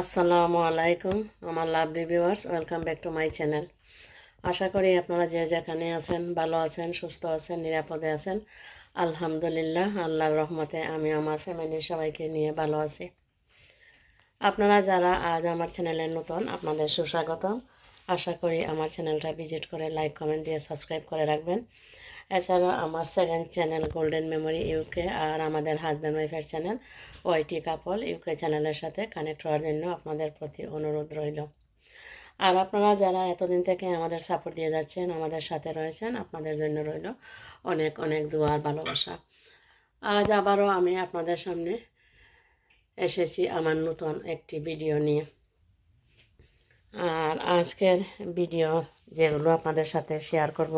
আসসালামু আলাইকুম, আমার lovely viewers welcome back to my channel আশা করি আপনারা যে যেখানে আছেন, ভালো আছেন, সুস্থ আছেন, নিরাপদে আছেন। আলহামদুলিল্লাহ, আল্লাহর রহমতে আমি, আমার ফ্যামিলির সবাইকে নিয়ে ভালো আছি। আপনারা যারা আজ আমার চ্যানেলে নতুন, আপনাদের সুস্বাগতম। আশা করি আমার চ্যানেলটা ভিজিট করে লাইক কমেন্ট দিয়ে সাবস্ক্রাইব করে রাখবেন। এছাড়া আমার second channel golden memory UK আর আমাদের হাজব্যান্ড ওয়াইফের চ্যানেল ওয়াইটি কাপল ইউকে চ্যানেলের সাথে কানেক্ট হওয়ার জন্য আপনাদের প্রতি অনুরোধ রইল। আর আপনারা যারা এতদিন থেকে আমাদের সাপোর্ট দিয়ে যাচ্ছেন, আমাদের সাথে রয়েছেন, আপনাদের জন্য রইল অনেক অনেক দুয়ার ভালোবাসা। আজ আবারও আমি আপনাদের সামনে এসেছি আমার নতুন একটি ভিডিও নিয়ে। আর আজকের ভিডিও যেগুলো আপনাদের সাথে শেয়ার করব,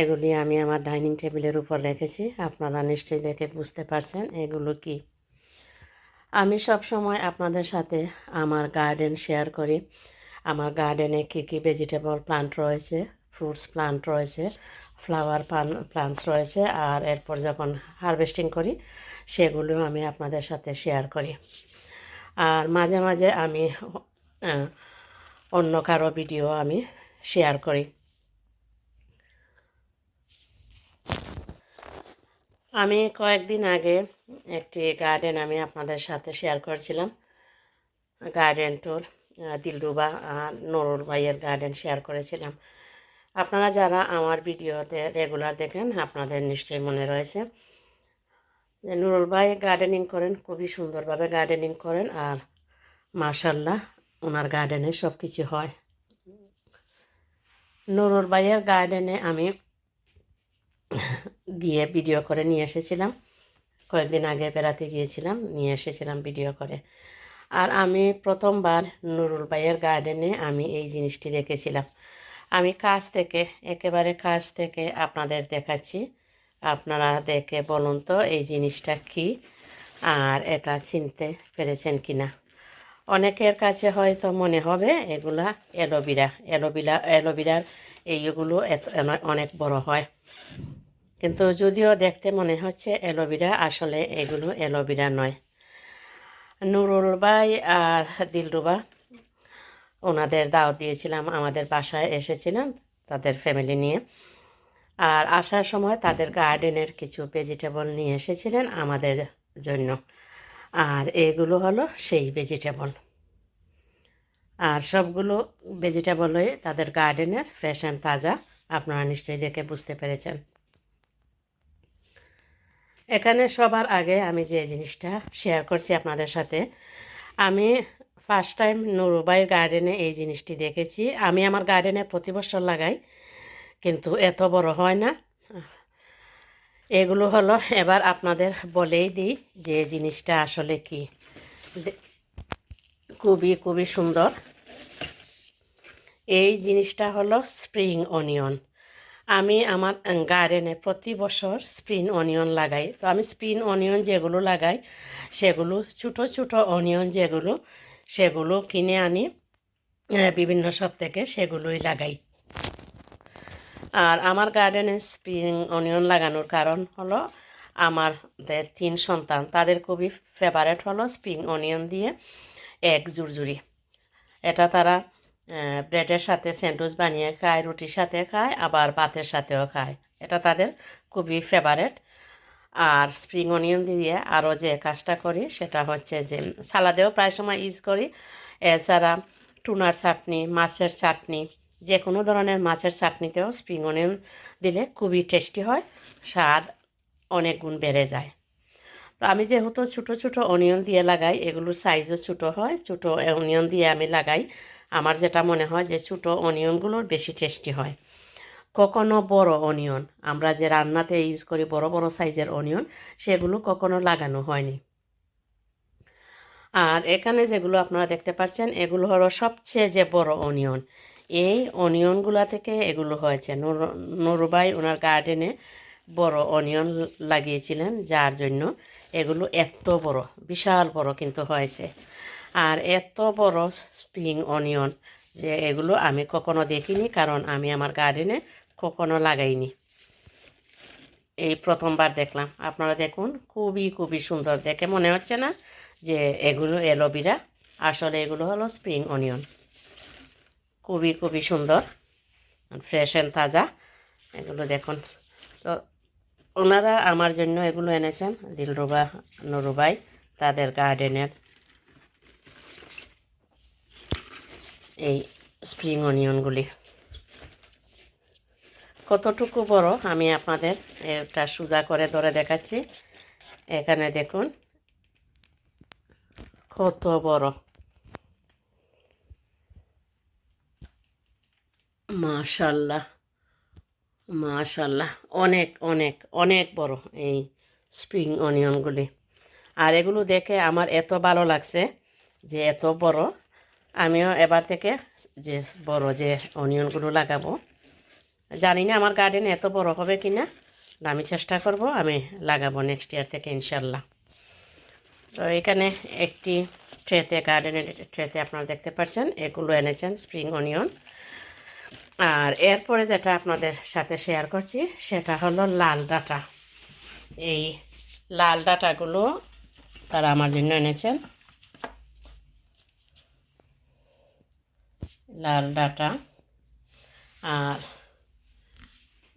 এগুলি আমি আমার ডাইনিং টেবিলের উপর রেখেছি। আপনারা নিশ্চয়ই দেখে বুঝতে পারছেন এগুলো কি। আমি সব সময় আপনাদের সাথে আমার গার্ডেন শেয়ার করি। আমার গার্ডেনে কী কী ভেজিটেবল প্লান্ট রয়েছে ফ্রুটস প্লান্ট রয়েছে ফ্লাওয়ার প্লান্টস রয়েছে, আর এরপর যখন হারভেস্টিং করি, সেগুলো আমি আপনাদের সাথে শেয়ার করি। আর মাঝে মাঝে আমি অন্য কারও ভিডিও আমি শেয়ার করি। আমি কয়েকদিন আগে একটি গার্ডেন আমি আপনাদের সাথে শেয়ার করেছিলাম। গার্ডেন ট্যুর দিলরুবা আর নুরুল ভাইয়ের গার্ডেন শেয়ার করেছিলাম। আপনারা যারা আমার ভিডিওতে রেগুলার দেখেন, আপনাদের নিশ্চয়ই মনে রয়েছে যে নুরুল ভাই গার্ডেনিং করেন, খুবই সুন্দরভাবে গার্ডেনিং করেন আর মার্শাল্লাহ ওনার গার্ডেনে সব কিছু হয়। নুরুল ভাইয়ের গার্ডেনে আমি গিয়ে ভিডিও করে নিয়ে এসেছিলাম। কয়েকদিন আগে বেড়াতে গিয়েছিলাম, নিয়ে এসেছিলাম ভিডিও করে। আর আমি প্রথমবার নুরুল ভাইয়ের গার্ডেনে আমি এই জিনিসটি দেখেছিলাম। আমি কাছ থেকে, একেবারে কাছ থেকে আপনাদের দেখাচ্ছি। আপনারা দেখে বলুন তো, এই জিনিসটা কি আর এটা চিনতে পেরেছেন কি না অনেকের কাছে হয়তো মনে হবে, এগুলা অ্যালোভেরা। অ্যালোভেরা, অ্যালোভেরার এইগুলো এত, অনেক বড় হয়। কিন্তু যদিও দেখতে মনে হচ্ছে অ্যালোভেরা আসলে এগুলো অ্যালোভেরা নয়। নুরুল ভাই আর দিলরুবা, ওনাদের দাওয়াত দিয়েছিলাম, আমাদের বাসায় এসেছিলাম তাদের ফ্যামিলি নিয়ে। আর আসার সময় তাদের গার্ডেনের কিছু ভেজিটেবল নিয়ে এসেছিলেন আমাদের জন্য। আর এগুলো হলো সেই ভেজিটেবল আর সবগুলো ভেজিটেবলই তাদের গার্ডেনের ফ্রেশ অ্যান্ড তাজা, আপনারা নিশ্চয়ই দেখে বুঝতে পেরেছেন। এখানে সবার আগে আমি যে জিনিসটা শেয়ার করছি আপনাদের সাথে, আমি ফার্স্ট টাইম নুরুবাইয়ের গার্ডেনে এই জিনিসটি দেখেছি। আমি আমার গার্ডেনে প্রতি বছর লাগাই, কিন্তু এত বড় হয় না। এগুলো হলো, এবার আপনাদের বলেই দিই যে জিনিসটা আসলে কি। খুবই খুবই সুন্দর। এই জিনিসটা হলো স্প্রিং অনিয়ন আমি আমার গার্ডেনে প্রতি বছর স্প্রিং অনিয়ন লাগাই। তো আমি স্প্রিং অনিয়ন যেগুলো লাগাই, সেগুলো, ছোটো ছোটো অনিয়ন যেগুলো, সেগুলো কিনে আনি বিভিন্ন সব থেকে সেগুলোই লাগাই। আর আমার গার্ডেনে স্প্রিং অনিয়ন লাগানোর কারণ হলো আমাদের তিন সন্তান। তাদের খুবই ফেভারেট হলো স্প্রিং অনিয়ন দিয়ে এক জুরজুরি এটা তারা ব্রেডের সাথে স্যান্ডউইচ বানিয়ে খায়, রুটির সাথে খায়, আবার ভাতের সাথেও খায়। এটা তাদের খুবই ফেভারেট আর স্প্রিং অনিয়ন দিয়ে আরও যে কাজটা করি, সেটা হচ্ছে যে সালাদেও প্রায় সময় ইউজ করি। এছাড়া টুনার চাটনি, মাছের চাটনি যে কোনো ধরনের মাছের চাটনিতেও স্প্রিং অনিয়ন দিলে খুবই টেস্টি হয়, স্বাদ অনেক গুণ বেড়ে যায়। তো আমি যেহেতু ছোটো ছোটো অনিয়ন দিয়ে লাগাই এগুলোর সাইজও ছোটো হয়, ছোটো অনিয়ন দিয়ে আমি লাগাই। আমার যেটা মনে হয় যে ছোটো অনিয়নগুলোর বেশি টেস্টি হয়। কখনো বড় অনিয়ন, আমরা যে রান্নাতে ইউজ করি বড় বড় সাইজের অনিয়ন, সেগুলো কখনো লাগানো হয়নি। আর এখানে যেগুলো আপনারা দেখতে পাচ্ছেন, এগুলো হলো সবচেয়ে যে বড় অনিয়ন। এই অনিয়নগুলা থেকে এগুলো হয়েছে। নুর, নুরুবাই ওনার গার্ডেনে বড় অনিয়ন লাগিয়েছিলেন, যার জন্য এগুলো এত বড়, বিশাল বড় কিন্তু হয়েছে। আর এত বড় স্প্রিং অনিয়ন যে এগুলো আমি কখনো দেখিনি, কারণ আমি আমার গার্ডেনে কখনো লাগাইনি। এই প্রথমবার দেখলাম। আপনারা দেখুন, খুবই খুবই সুন্দর। দেখে মনে হচ্ছে না যে এগুলো অ্যালোভেরা। আসলে এগুলো হলো স্প্রিং অনিয়ন খুবই খুবই সুন্দর। ফ্রেশ অ্যান্ড তাজা। এগুলো দেখুন। তো ওনারা আমার জন্য এগুলো এনেছেন, দিলরুবা, নুরুবাই, তাদের গার্ডেনের এই স্প্রিং অনিয়নগুলি কতটুকু বড় আমি আপনাদের এটা সোজা করে ধরে দেখাচ্ছি। এখানে দেখুন, কত বড়। মাশাল্লাহ মাশাল্লাহ, অনেক অনেক অনেক বড় এই স্প্রিং অনিয়নগুলি আর এগুলো দেখে আমার এত ভালো লাগছে যে এত বড় আমিও এবার থেকে যে বড় যে অনিয়নগুলো লাগাবো। জানি না আমার গার্ডেন এত বড় হবে কি না আমি চেষ্টা করব আমি লাগাবো নেক্সট ইয়ার থেকে ইনশাল্লাহ। তো এখানে একটি ট্রেতে গার্ডেনের ট্রেতে আপনারা দেখতে পাচ্ছেন, এগুলো এনেছেন স্প্রিং অনিয়ন আর এরপরে যেটা আপনাদের সাথে শেয়ার করছি, সেটা হলো লাল ডাটা। এই লাল ডাটাগুলো তারা আমার জন্য এনেছেন। লাল ডাটা। আর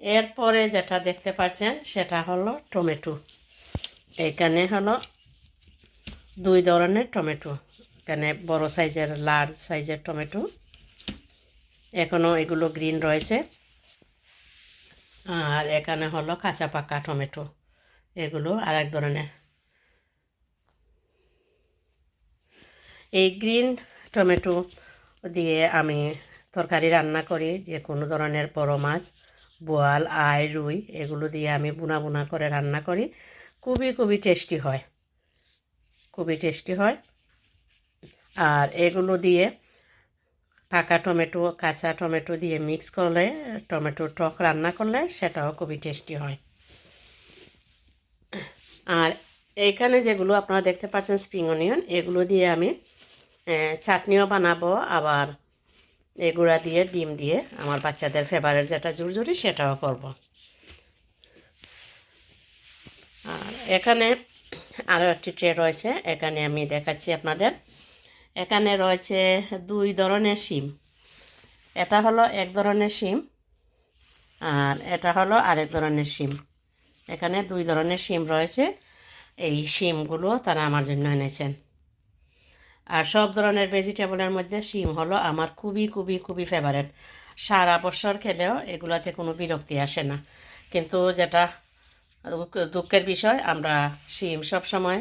এরপরে যেটা দেখতে পাচ্ছেন, সেটা হলো টমেটো। এখানে হলো দুই ধরনের টমেটো। এখানে বড় সাইজের লার্জ সাইজের টমেটো। এখনও এগুলো গ্রিন রয়েছে। আর এখানে হলো কাঁচা পাকা টমেটো। এগুলো আর এক ধরনের। এই গ্রিন টমেটো দিয়ে আমি তরকারি রান্না করি, যে কোনো ধরনের বড় মাছ, বোয়াল, আই, রুই, এগুলো দিয়ে আমি বুনা বুনা করে রান্না করি। খুবই খুবই টেস্টি হয়। খুবই টেস্টি হয়। আর এগুলো দিয়ে পাকা টমেটো, কাঁচা টমেটো দিয়ে মিক্স করলে টমেটো টক রান্না করলে সেটাও খুবই টেস্টি হয়। আর এইখানে যেগুলো আপনারা দেখতে পাচ্ছেন, স্প্রিং অনিয়ন, এগুলো দিয়ে আমি চাটনিও বানাবো, আবার এগুড়া দিয়ে, ডিম দিয়ে আমার বাচ্চাদের ফেভারেট যেটা জুরজুরি সেটাও করব। আর এখানে আরও একটি ট্রে রয়েছে, এখানে আমি দেখাচ্ছি আপনাদের। এখানে রয়েছে দুই ধরনের শিম। এটা হলো এক ধরনের শিম, আর এটা হলো আরেক ধরনের শিম। এখানে দুই ধরনের শিম রয়েছে, এই শিমগুলো তারা আমার জন্য এনেছেন। আর সব ধরনের ভেজিটেবলের মধ্যে শিম হলো আমার খুবই খুবই খুবই ফেভারেট সারা বছর খেলেও এগুলোতে কোনো বিরক্তি আসে না। কিন্তু যেটা দুঃখের বিষয়, আমরা শিম সব সময়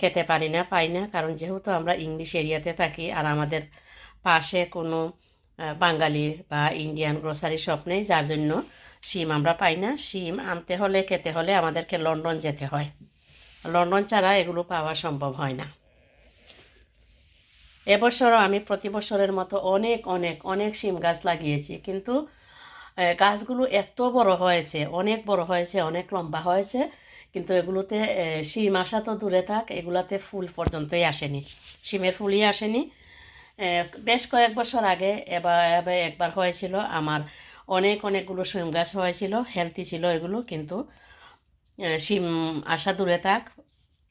খেতে পারি না, পাই না। কারণ যেহেতু আমরা ইংলিশ এরিয়াতে থাকি আর আমাদের পাশে কোনো বাঙালি বা ইন্ডিয়ান গ্রোসারি শপ নেই, যার জন্য শিম আমরা পাই না। শিম আনতে হলে, খেতে হলে আমাদেরকে লন্ডন যেতে হয়। লন্ডন ছাড়া এগুলো পাওয়া সম্ভব হয় না। এবছরও আমি প্রতি বছরের মতো অনেক অনেক অনেক শিম গাছ লাগিয়েছি। কিন্তু গাছগুলো এত বড় হয়েছে, অনেক বড় হয়েছে, অনেক লম্বা হয়েছে। কিন্তু এগুলোতে শিম আসা তো দূরে থাক, এগুলাতে ফুল পর্যন্তই আসেনি। শিমের ফুলই আসেনি। বেশ কয়েক বছর আগে এবার এবার একবার হয়েছিল আমার অনেক, অনেকগুলো শিম গাছ হয়েছিল হেলদি ছিল এগুলো, কিন্তু শিম আসা দূরে থাক,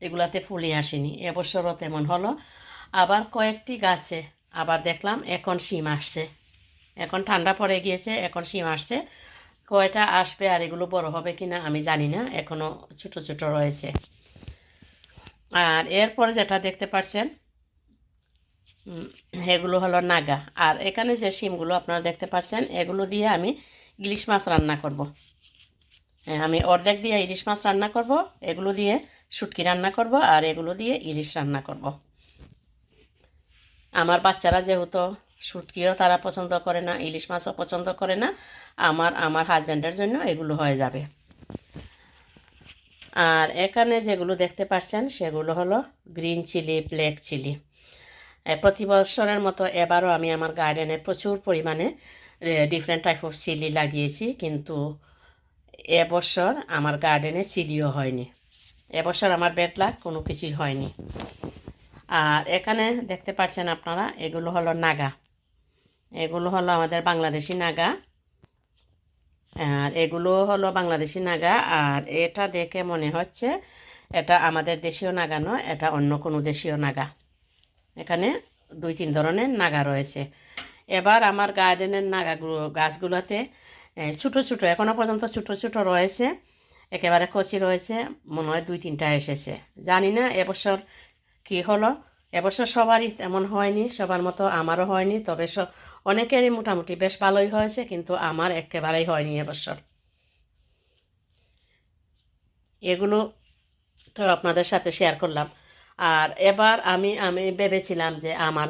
এগুলাতে ফুলই আসেনি। এবছরও তেমন হলো। আবার কয়েকটি গাছে আবার দেখলাম এখন শিম আসছে এখন ঠান্ডা পড়ে গিয়েছে, এখন শিম আসছে কয়টা আসবে আর এগুলো বড় হবে কি না আমি জানি না এখনও ছোট ছোট রয়েছে আর এরপরে যেটা দেখতে পাচ্ছেন এগুলো হলো নাগা আর এখানে যে শিমগুলো আপনারা দেখতে পাচ্ছেন, এগুলো দিয়ে আমি ইলিশ মাছ রান্না করব। হ্যাঁ আমি অর্ধেক দিয়ে ইলিশ মাছ রান্না করব, এগুলো দিয়ে শুটকি রান্না করব, আর এগুলো দিয়ে ইলিশ রান্না করব। আমার বাচ্চারা যেহেতু শুটকিও তারা পছন্দ করে না, ইলিশ মাছও পছন্দ করে না, আমার আমার হাজব্যান্ডের জন্য এগুলো হয়ে যাবে। আর এখানে যেগুলো দেখতে পাচ্ছেন, সেগুলো হলো গ্রিন চিলি ব্ল্যাক চিলি প্রতি বছরের মতো এবারও আমি আমার গার্ডেনে প্রচুর পরিমাণে ডিফারেন্ট টাইপ অফ চিলি লাগিয়েছি, কিন্তু এবছর আমার গার্ডেনে চিলিও হয়নি। এবছর আমার বেডলাক কোনো কিছুই হয়নি। আর এখানে দেখতে পাচ্ছেন আপনারা, এগুলো হলো নাগা। এগুলো হলো আমাদের বাংলাদেশি নাগা। আর এগুলো হলো বাংলাদেশি নাগা, আর এটা দেখে মনে হচ্ছে এটা আমাদের দেশীয় নাগা নয়, এটা অন্য কোনো দেশীয় নাগা। এখানে দুই তিন ধরনের নাগা রয়েছে। এবার আমার গার্ডেনের নাগাগুলো, গাছগুলোতে ছোটো ছোটো এখনও পর্যন্ত ছোটো ছোটো রয়েছে, একেবারে কচি রয়েছে, মনে হয় দুই তিনটা এসেছে। জানি না, এবছর কি হলো? এবছর সবারই তেমন হয়নি, সবার মতো আমারও হয়নি, তবে অনেকেরই মোটামুটি বেশ ভালোই হয়েছে, কিন্তু আমার একেবারেই হয়নি এবছর। এগুলো তো আপনাদের সাথে শেয়ার করলাম। আর এবার আমি আমি ভেবেছিলাম যে আমার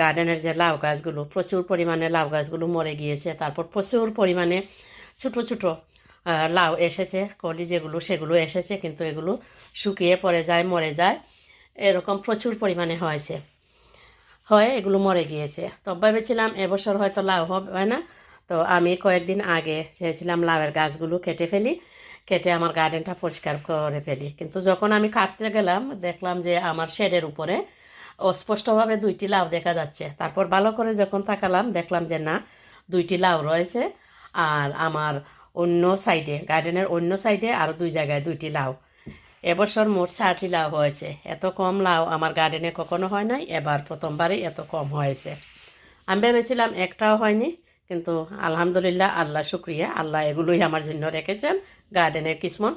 গার্ডেনের যে লাউ গাছগুলো, প্রচুর পরিমাণে লাউ গাছগুলো মরে গিয়েছে, তারপর প্রচুর পরিমাণে ছোটো ছোটো লাউ এসেছে, কলি যেগুলো, সেগুলো এসেছে, কিন্তু এগুলো শুকিয়ে পড়ে যায়, মরে যায়। এরকম প্রচুর পরিমাণে হয়েছে। হয় এগুলো মরে গিয়েছে। তো ভেবেছিলাম এবছর হয়তো লাউ হবে না? তো আমি কয়েকদিন আগে চেয়েছিলাম লাউয়ের গাছগুলো কেটে ফেলি, কেটে আমার গার্ডেনটা পরিষ্কার করে ফেলি। কিন্তু যখন আমি কাটতে গেলাম, দেখলাম যে আমার শেডের উপরে অস্পষ্টভাবে দুইটি লাউ দেখা যাচ্ছে। তারপর ভালো করে যখন তাকালাম, দেখলাম যে না, দুইটি লাউ রয়েছে। আর আমার অন্য সাইডে, গার্ডেনের অন্য সাইডে আরও দুই জায়গায় দুইটি লাউ। এবছর মোট চারটি লাউ হয়েছে। এত কম লাউ আমার গার্ডেনে কখনো হয় নাই, এবার প্রথমবারই এত কম হয়েছে। আমি ভেবেছিলাম একটাও হয়নি, কিন্তু আলহামদুলিল্লাহ, আল্লাহ শুক্রিয়া, আল্লাহ এগুলোই আমার জন্য রেখেছেন গার্ডেনের কিসমত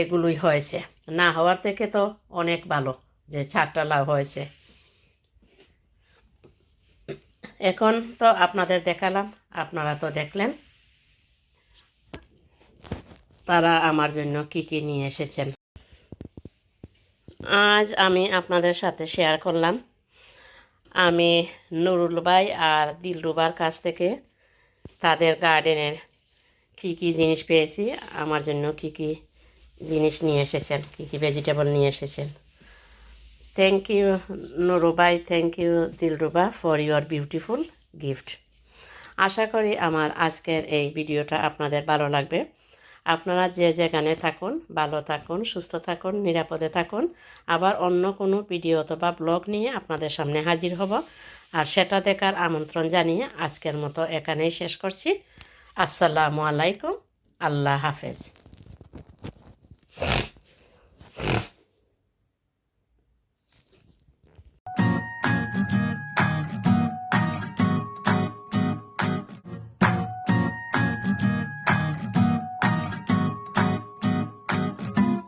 এগুলোই হয়েছে। না হওয়ার থেকে তো অনেক ভালো যে চারটা লাউ হয়েছে। এখন তো আপনাদের দেখালাম, আপনারা তো দেখলেন। তারা আমার জন্য কি কি নিয়ে এসেছেন। আজ আমি আপনাদের সাথে শেয়ার করলাম। আমি নুরুল ভাই আর দিলরুবার কাছ থেকে তাদের গার্ডেনের কি কি জিনিস পেয়েছি, আমার জন্য কি কি জিনিস নিয়ে এসেছেন, কি কি ভেজিটেবল নিয়ে এসেছেন। Thank you Nurubhai thank you Dilruba for your beautiful gift আশা করি আমার আজকের এই ভিডিওটা আপনাদের ভালো লাগবে। আপনারা যে যেখানে থাকুন, ভালো থাকুন, সুস্থ থাকুন, নিরাপদে থাকুন। আবার অন্য কোনো ভিডিও অথবা ব্লগ নিয়ে আপনাদের সামনে হাজির হব। আর সেটা দেখার আমন্ত্রণ জানিয়ে আজকের মতো এখানেই শেষ করছি। আসসালামু আলাইকুম। আল্লাহ হাফেজ।